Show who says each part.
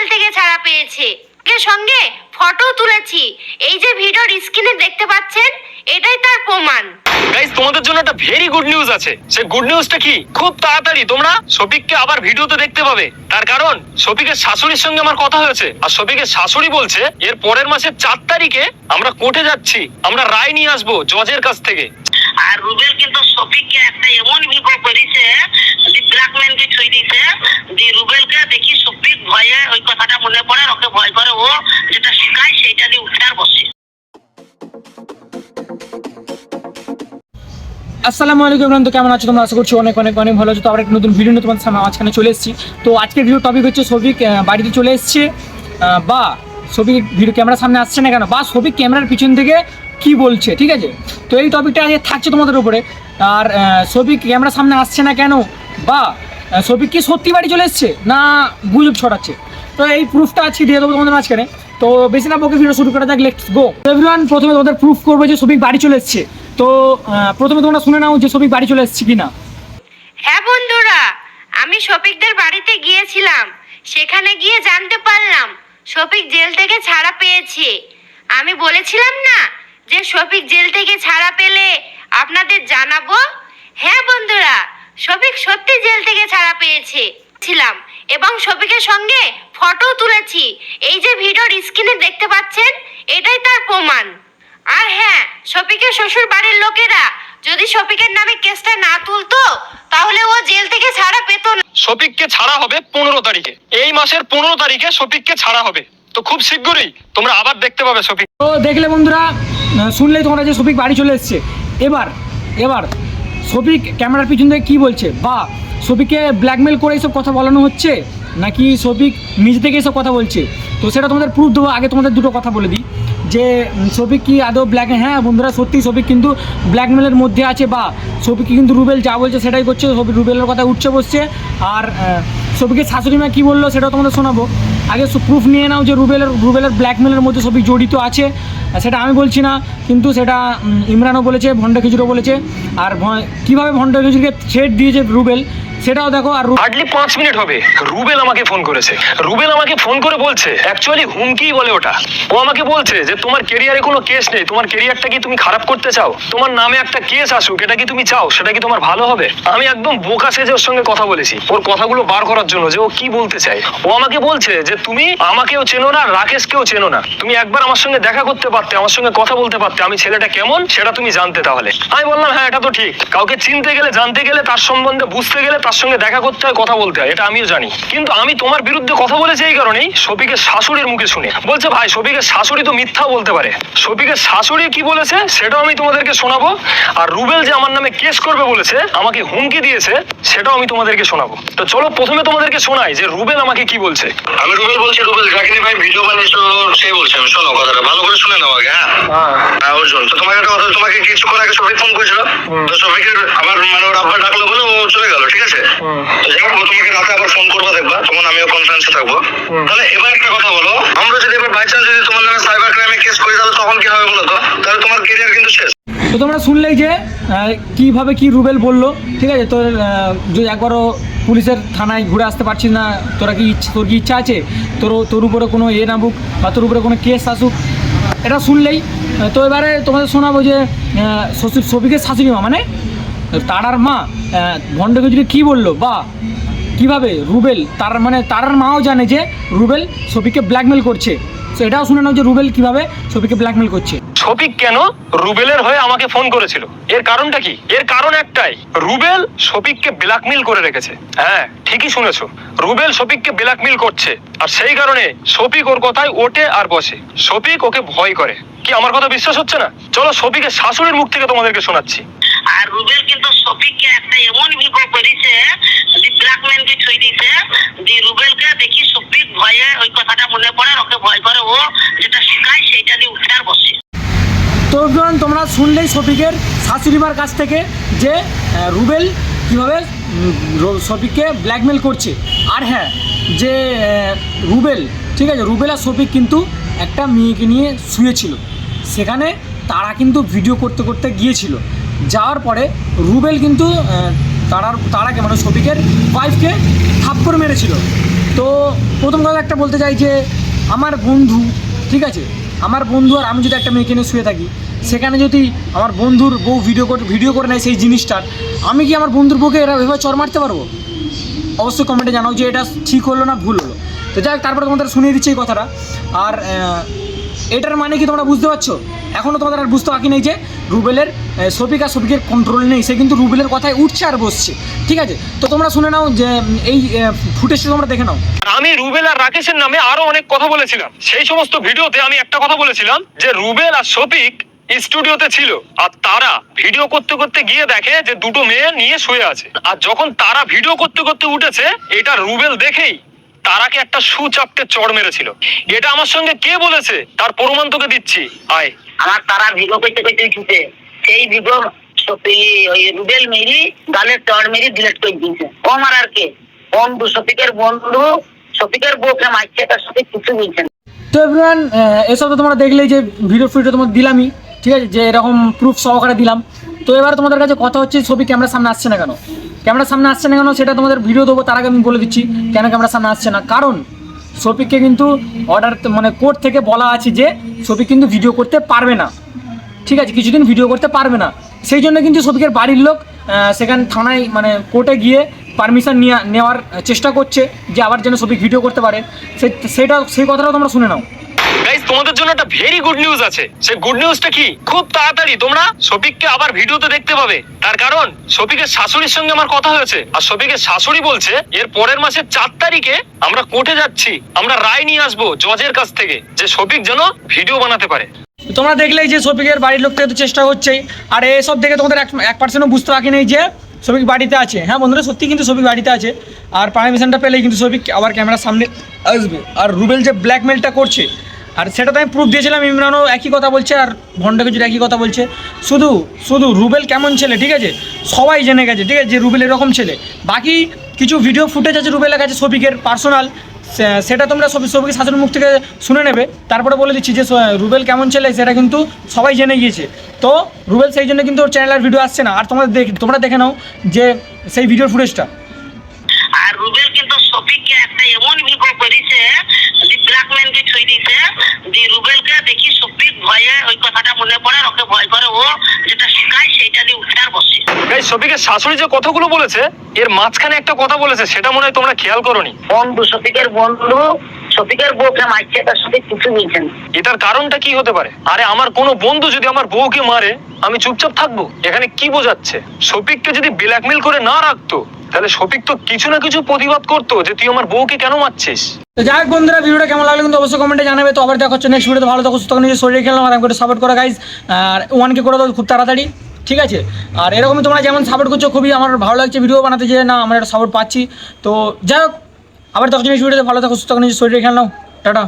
Speaker 1: Jail থেকে ছাড়া পেয়েছে। এর সঙ্গে ফটো তুলেছি। এই যে ভিডিওর স্ক্রিনে দেখতে পাচ্ছেন এটাই তার প্রমাণ।
Speaker 2: গাইস তোমাদের জন্য একটা ভেরি গুড নিউজ আছে। সেই গুড নিউজটা কি? খুব তাড়াতাড়ি তোমরা শফিককে আবার ভিডিওতে দেখতে পাবে। তার কারণ শফিকের শাশুড়ির সঙ্গে আমার কথা হয়েছে। আর শফিকের শাশুড়ি বলছে এর পরের মাসের চার তারিখে আমরা কোর্টে যাচ্ছি। আমরা রায় নিয়ে আসব জজের কাছ থেকে।
Speaker 3: আর রুবেল কিন্তু শফিককে একটা এমন বিপদ করেছে যে ব্ল্যাকম্যানকে ছুঁই দিছে যে রুবেলকে দেখি ওই কথাটা মনে পড়ে, ওকে ভয় করে ও যেটা শেখায় সেইটা দিয়ে উঠে আর বসে।
Speaker 4: আসসালামু আলাইকুম বন্ধু কেমন আছো তোমরা? আশা করছি অনেক অনেক অনেক ভালো আছো। তো আবার একটা নতুন ভিডিও নিয়ে তোমাদের সামনে মাঝখানে চলে এসেছি। তো আজকের ভিডিও টপিক হচ্ছে সবিক বাড়িতে চলে এসছে। বা সবিক ভিডিও ক্যামেরার সামনে আসছে না কেন? বা সবিক ক্যামেরার পিছন থেকে কি বলছে? ঠিক আছে? তো এই টপিকটা আজকে থাকছে তোমাদের উপরে। আর সবিক ক্যামেরার সামনে আসছে না কেন? বা সবিক কি সত্যি বাড়ি চলে এসছে? না, গুজব ছড়াচ্ছে। তো এই প্রুফটা আজকে দিয়ে দেবো তোমাদের মাঝখানে। তো বেশি না বকে ভিডিও শুরু করা যাক লেটস গো এভরিওয়ান প্রথমে তোমাদের প্রুফ করবে যে সবিক বাড়ি চলে এসছে। তো প্রথমে তোমরা শুনে নাও যে সবিক বাড়ি চলে এসছে কিনা।
Speaker 1: হ্যাঁ বন্ধুরা, আমি শফিকদের বাড়িতে গিয়েছিলাম। সেখানে গিয়ে জানতে পারলাম শফিক জেল থেকে ছাড়া পেয়েছে। আমি বলেছিলাম না যে শফিক জেল থেকে ছাড়া পেলে আপনাদের জানাব? হ্যাঁ বন্ধুরা শফিক সত্যি জেল থেকে ছাড়া পেয়েছে। ছিলাম। এবং শফিকের সঙ্গে ফটো তুলেছি। এই যে ভিডিওর স্ক্রিনে দেখতে পাচ্ছেন এটাই তার প্রমাণ। আর হ্যাঁ শফিকের শ্বশুর বাড়ির লোকেরা যদি শফিকের নামে কেসটা না তুলতো তাহলে ও জেল থেকে ছাড়া পেত না।
Speaker 2: শফিককে ছাড়া হবে পনেরো তারিখে। এই মাসের পনেরো তারিখে শফিককে ছাড়া হবে। তো খুব শীঘ্রই তোমরা আবার দেখতে পাবে শফিক
Speaker 4: তো দেখলে বন্ধুরা শুনলেই তোমরা যে সফিক বাড়ি চলে এসছে। এবার এবার সফিক ক্যামেরার পিছন থেকে কী বলছে? বা সফিককে ব্ল্যাকমেল করে এইসব কথা বলানো হচ্ছে? নাকি সফিক নিজে থেকে এইসব কথা বলছে? তো সেটা তোমাদের প্রুফ দেবো, আগে তোমাদের দুটো কথা বলে দিই। যে সফিক কি আদৌ ব্ল্যাক হ্যাঁ বন্ধুরা, সত্যি সফিক কিন্তু ব্ল্যাকমেলের মধ্যে আছে বা সফিক কিন্তু রুবেল যা বলছে সেটাই করছে, সফিক রুবেলের কথা উঠছে বসছে। আর সফিকের শাশুড়ি মা কী বলল সেটাও তোমাদের শোনাবো। আগে প্রুফ নিয়ে নাও যে রুবেলের রুবেলের ব্ল্যাকমেলের মধ্যে সফিক জড়িত আছে। সেটা আমি বলছি না, কিন্তু সেটা ইমরানও বলেছে ভণ্ড খিচুড়ও বলেছে। আর কীভাবে ভণ্ড খিচুড়িকে থ্রেট দিয়েছে রুবেল? সেটাও দেখো আর
Speaker 2: হার্ডলি পাঁচ মিনিট হবে। রুবেল আমাকে ফোন করেছে। রুবেল আমাকে ফোন করে বলছে অ্যাকচুয়ালি হুমকি বলে ওটা। ও আমাকে বলছে যে, তোমার কেরিয়ারে কোনো কেস নেই। তোমার কেরিয়ারটা কি তুমি খারাপ করতে চাও? তোমার নামে একটা কেস আসুক, এটা কি তুমি চাও? সেটা কি তোমার ভালো হবে? আমি একদম বোকা সেজে ওর সঙ্গে কথা বলেছি। ওর কথাগুলো বার করার জন্য যে ও কি বলতে চায়। ও আমাকে বলছে যে, তুমি আমাকেও চেনো না, রাকেশকেও চেনো না। তুমি একবার আমার সঙ্গে দেখা করতে পারতে, আমার সঙ্গে কথা বলতে পারতে। আমি ছেলেটা কেমন, সেটা তুমি জানতে তাহলে। আমি বললাম হ্যাঁ এটা তো ঠিক। কাউকে চিনতে গেলে, জানতে গেলে, তার সম্বন্ধে বুঝতে গেলে তার সঙ্গে দেখা করতে হয় কথা বলতে হয় এটা আমিও জানি। কিন্তু আমি তোমার বিরুদ্ধে কথা বলেছি এই কারণেই শফিকের শাশুড়ির মুখে শুনে। বলছে ভাই শফিকের শাশুড়ি তো মিথ্যা বলতে পারে। শফিকের শাশুড়ি কি বলেছে সেটাও আমি তোমাদেরকে শোনাবো। আর রুবেল যে আমার নামে কেস করবে বলেছে আমাকে হুমকি দিয়েছে সেটাও আমি তোমাদেরকে শোনাবো। তো চলো প্রথমে তোমাদেরকে শোনাই যে রুবেল আমাকে কি বলছে।
Speaker 5: আমি রুবেল বলছি রুবেল যাকে ভাই ভিডিও বানিয়েছো সেই বলছে আমি শোনো কথাটা ভালো করে শুনে নাও আগে হ্যাঁ? হ্যাঁ। অর্জুন তো তোমাকে একটা কথা তোমাকে কিছুক্ষণ আগে শফিক ফোন করেছিল। তো শফিকের আবার মানে ওর আব্বা ডাকলো ঠিক আছে? তো যাই হোক, তোমাকে রাতে আবার ফোন করব দেখবা তখন আমিও কনফারেন্সে থাকব। তাহলে এবার একটা কথা বলো আমরা যদি এবার বাই চান্স যদি তোমার নামে সাইবার ক্রাইমে কেস করি তাহলে তখন কি হবে বলো তো? তাহলে তোমার কেরিয়ার কিন্তু শেষ।
Speaker 4: তো তোমরা শুনলেই যে কীভাবে কি রুবেল বলল ঠিক আছে? তোর যদি একবারও পুলিশের থানায় ঘুরে আসতে পারছিস না তোরা কি ইচ্ছে তোর কি ইচ্ছা আছে? তোর তোর উপরে কোনো এ নামুক বা তোর উপরে কোনো কেস আসুক এটা শুনলেই। তো এবারে তোমাদের শোনাবো যে সবিকের শাশুড়ি মা মানে তারার মা ভণ্ডকে যদি কী বলল বা কীভাবে রুবেল, তার মানে তারার মাও জানে যে রুবেল সফিককে ব্ল্যাকমেল করছে। তো এটাও শুনে নাও যে রুবেল কীভাবে সফিককে ব্ল্যাকমেল করছে।
Speaker 2: শফিক কেন রুবেলের হয়ে আমাকে ফোন করেছিল? এর কারণটা কি? এর কারণ একটাই, রুবেল শফিককে ব্ল্যাকমেল করে রেখেছে। হ্যাঁ ঠিকই শুনেছো, রুবেল শফিককে ব্ল্যাকমেল করছে। আর সেই কারণে শফিক ওর কথায় ওঠে আর বসে। শফিক ওকে ভয় করে। কি আমার কথা বিশ্বাস হচ্ছে না? চলো শফিকের শাশুড়ির মুখ থেকে তোমাদেরকে শোনাচ্ছি।
Speaker 3: আর রুবেল কিন্তু শফিককে একটা এমন বিপদ করেছে যে ব্ল্যাকম্যানকে ছুঁই দিছে যে রুবেলকে দেখি শফিক ভয়ে ওই কথাটা মনে পড়ে, ওকে ভয় করে ও যেটা শেখায় সেইটা দিয়ে উঠে আর বসে।
Speaker 4: তো তোমরা শুনলেই শফিকের শাশুড়িমার কাছ থেকে যে রুবেল কীভাবে শফিককে ব্ল্যাকমেল করছে। আর হ্যাঁ যে রুবেল, ঠিক আছে, রুবেল আর শফিক কিন্তু একটা মেয়েকে নিয়ে শুয়েছিল। সেখানে তারা কিন্তু ভিডিও করতে করতে গিয়েছিল। যাওয়ার পরে রুবেল কিন্তু তারার তারাকে মানে শফিকের ওয়াইফকে থাপ্পড় মেরেছিল। তো প্রথম কথা একটা বলতে চাই যে, আমার বন্ধু, ঠিক আছে? আমার বন্ধু আর আমি যদি একটা মেয়েকে নিয়ে শুয়ে থাকি, সেখানে যদি আমার বন্ধুর বউ ভিডিও করে ভিডিও করে নেয় সেই জিনিসটার, আমি কি আমার বন্ধুর বউকে এরা এভাবে চর মারতে পারব? অবশ্যই কমেন্টে জানাও যে এটা ঠিক হলো না ভুল হলো। তো যাই হোক, তারপরে তোমাদের শুনিয়ে দিচ্ছি এই কথাটা। আর এটার মানে কি তোমরা বুঝতে পারছ? এখনও তোমাদের আর বুঝতে বাকি নেই যে রুবেলের শফিক আর শফিকের কন্ট্রোল নেই। সে কিন্তু রুবেলের কথায় উঠছে আর বসছে। ঠিক আছে? তো তোমরা শুনে নাও যে এই ফুটেজটা তোমরা দেখে নাও।
Speaker 2: আমি রুবেল আর রাকেশের নামে আরও অনেক কথা বলেছিলাম। সেই সমস্ত ভিডিওতে আমি একটা কথা বলেছিলাম যে রুবেল আর শফিক স্টুডিওতে ছিল আর তারা ভিডিও করতে করতে গিয়ে দেখে যে দুটো মেয়ে নিয়ে শুয়ে আছে। আর যখন তারা ভিডিও করতে করতে উঠেছে, এটা রুবেল দেখেই তারাকে একটা সুচাপটে চড় মেরেছিল? এটা আমার সঙ্গে কে বলেছে? তার প্রমাণ তোকে দিচ্ছি। আয়।
Speaker 3: আমার তারা ভিডিও করতে করতে ছুটে সেই ভিডিও ওই রুবেল মেরি গালের চড় মেরি ডিলেট করে দিয়েছে। ও আমার আর কে? বন্ধু শফিকের বন্ধু শফিকের বউকে মারছে তার সাথে কিছু বলছেন
Speaker 4: তো এভরিওয়ান এসব তো তোমরা দেখলেই যে ভিডিও ফিডিও তোমার দিলামই ঠিক আছে? যে এরকম প্রুফ সহকারে দিলাম। তো এবার তোমাদের কাছে কথা হচ্ছে ছবি ক্যামেরার সামনে আসছে না কেন? ক্যামেরার সামনে আসছে না কেন সেটা তোমাদের ভিডিও দেবো, তার আগে আমি বলে দিচ্ছি কেন ক্যামেরার সামনে আসছে না। কারণ শফিককে কিন্তু অর্ডার মানে কোর্ট থেকে বলা আছে যে শফিক কিন্তু ভিডিও করতে পারবে না। ঠিক আছে, কিছুদিন ভিডিও করতে পারবে না। সেই জন্য কিন্তু শফিকের বাড়ির লোক সেখানে থানায় মানে কোর্টে গিয়ে পারমিশন নেওয়ার চেষ্টা করছে যে আবার যেন শফিক ভিডিও করতে পারে। সেটা সেই কথাটাও তোমরা শুনে নাও।
Speaker 2: গাইস তোমাদের জন্য একটা ভেরি গুড নিউজ আছে। সেই গুড নিউজটা কি? খুব তাড়াতাড়ি, তোমরা শফিককে আবার ভিডিওতে দেখতে পাবে। তার কারণ, শফিকের শাশুড়ির সঙ্গে আমার কথা হয়েছে। আর শফিকের শাশুড়ি বলছে, এর পরের মাসের চার তারিখে আমরা কোর্টে যাচ্ছি। আমরা রায় নিয়ে আসব জজের কাছ থেকে, যে শফিক যেন ভিডিও বানাতে পারে।
Speaker 4: তোমরা দেখলেই যে শফিকের বাড়ির লোক থেকে তো চেষ্টা হচ্ছেই। আর এসব দেখে তোমাদের এক পার্সেন্টও বুঝতে বাকি নেই যে শফিক বাড়িতে আছে। হ্যাঁ বন্ধুরা, সত্যি কিন্তু শফিক বাড়িতে আছে। আর পারমিশনটা পেলেই কিন্তু শফিক আবার ক্যামেরার সামনে আসবে। আর রুবেল যে ব্ল্যাকমেলটা করছে আর সেটা তো আমি প্রুফ দিয়েছিলাম, ইমরানও একই কথা বলছে আর ভন্ডা কিছুর একই কথা বলছে। শুধু শুধু রুবেল কেমন ছেলে, ঠিক আছে? সবাই জেনে গেছে, ঠিক আছে, যে রুবেল এরকম ছেলে। বাকি কিছু ভিডিও ফুটেজ আছে রুবেলের কাছে, শফিকের পার্সোনাল সেটা তোমরা সবই সবকে শাশুড়ির মুখ থেকে শুনে নেবে। তারপরে বলে দিচ্ছি যে রুবেল কেমন ছেলে, সেটা কিন্তু সবাই জেনে গিয়েছে। তো রুবেল সেই জন্য কিন্তু ওর চ্যানেলের ভিডিও আসছে না। আর তোমরা দেখ তোমরা দেখে নাও যে সেই ভিডিওর ফুটেজটা
Speaker 3: আর রুবেল কিন্তু শফিককে একটা এমন ভিডিও করেছে যে ব্ল্যাকম্যানকে ছুঁই দিছে যে রুবেলকে দেখি শফিক ভয়ে ওই কথাটা মনে পড়ে ওকে ভয় করে ও যেটা শেখায় সেইটা দিয়ে উঠে আর বসে।
Speaker 2: গাইস শফিকের শাশুড়ি যে কথাগুলো বলেছে এর মাঝখানে একটা কথা বলেছে সেটা মনে হয় তোমরা খেয়াল করোনি।
Speaker 3: বন্ধু শফিকের বন্ধু শফিকের বউকে মারছে তার সাথে কিছু বলছেন
Speaker 2: এটার কারণটা কি হতে পারে? আরে আমার কোনো বন্ধু যদি আমার বউকে মারে আমি চুপচাপ থাকব? এখানে কি বোঝাচ্ছে? শফিককে যদি ব্ল্যাকমেল করে না রাখতো তাহলে শফিক তো কিছু না কিছু প্রতিবাদ করতো যে তুই আমার বউকে কেন মারছিস?
Speaker 4: তো যাই হোক বন্ধুরা, ভিডিওটা কেমন লাগল কিন্তু অবশ্যই কমেন্টে জানাবে। তো আবার দেখা হচ্ছে নেক্সট ভিডিওতে ভালো থাকো, সুস্থ নিজের শরীরে খেলাম আর আমাকে সাপোর্ট করা গাইজ আর ওয়ানকে করে দাও খুব তাড়াতাড়ি, ঠিক আছে? আর এরকমই তোমরা যেমন সাপোর্ট করছ, খুবই আমার ভালো লাগছে ভিডিও বানাতে যে না, আমরা একটা সাপোর্ট পাচ্ছি। তো যাই হোক, আবার দেখা নেক্সট ভিডিওতে ভালো থাকো, সুস্থ নিজের শরীরে খেলাম টাটা।